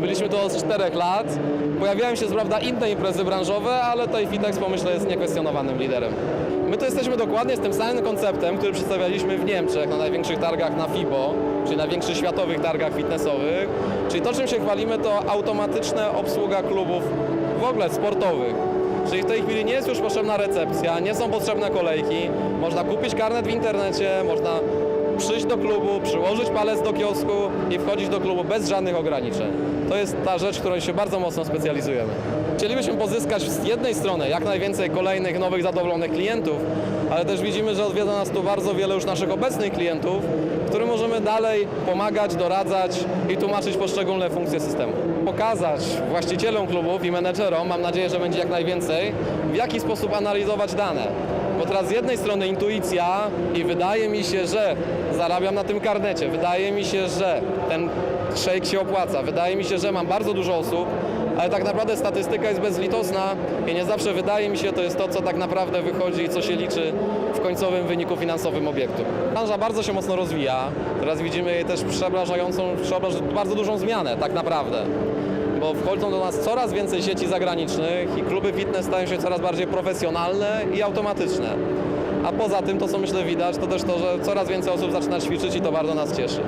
Byliśmy tu od 4 lat. Pojawiają się prawda inne imprezy branżowe, ale tutaj Fitex myślę jest niekwestionowanym liderem. My tu jesteśmy dokładnie z tym samym konceptem, który przedstawialiśmy w Niemczech na największych targach na FIBO, czyli największych światowych targach fitnessowych. Czyli to, czym się chwalimy, to automatyczna obsługa klubów w ogóle sportowych. Czyli w tej chwili nie jest już potrzebna recepcja, nie są potrzebne kolejki, można kupić karnet w internecie, można do klubu, przyłożyć palec do kiosku i wchodzić do klubu bez żadnych ograniczeń. To jest ta rzecz, w której się bardzo mocno specjalizujemy. Chcielibyśmy pozyskać z jednej strony jak najwięcej kolejnych nowych zadowolonych klientów, ale też widzimy, że odwiedza nas tu bardzo wiele już naszych obecnych klientów, którym możemy dalej pomagać, doradzać i tłumaczyć poszczególne funkcje systemu. Pokazać właścicielom klubów i menedżerom, mam nadzieję, że będzie jak najwięcej, w jaki sposób analizować dane. Bo teraz z jednej strony intuicja i wydaje mi się, że zarabiam na tym karnecie, wydaje mi się, że ten shake się opłaca, wydaje mi się, że mam bardzo dużo osób, ale tak naprawdę statystyka jest bezlitosna i nie zawsze wydaje mi się, to jest to, co tak naprawdę wychodzi i co się liczy w końcowym wyniku finansowym obiektu. Branża bardzo się mocno rozwija, teraz widzimy jej też przeobrażającą, przeobraż, bardzo dużą zmianę tak naprawdę bo wchodzą do nas coraz więcej sieci zagranicznych i kluby fitness stają się coraz bardziej profesjonalne i automatyczne. A poza tym, to co myślę widać, to też to, że coraz więcej osób zaczyna ćwiczyć i to bardzo nas cieszy.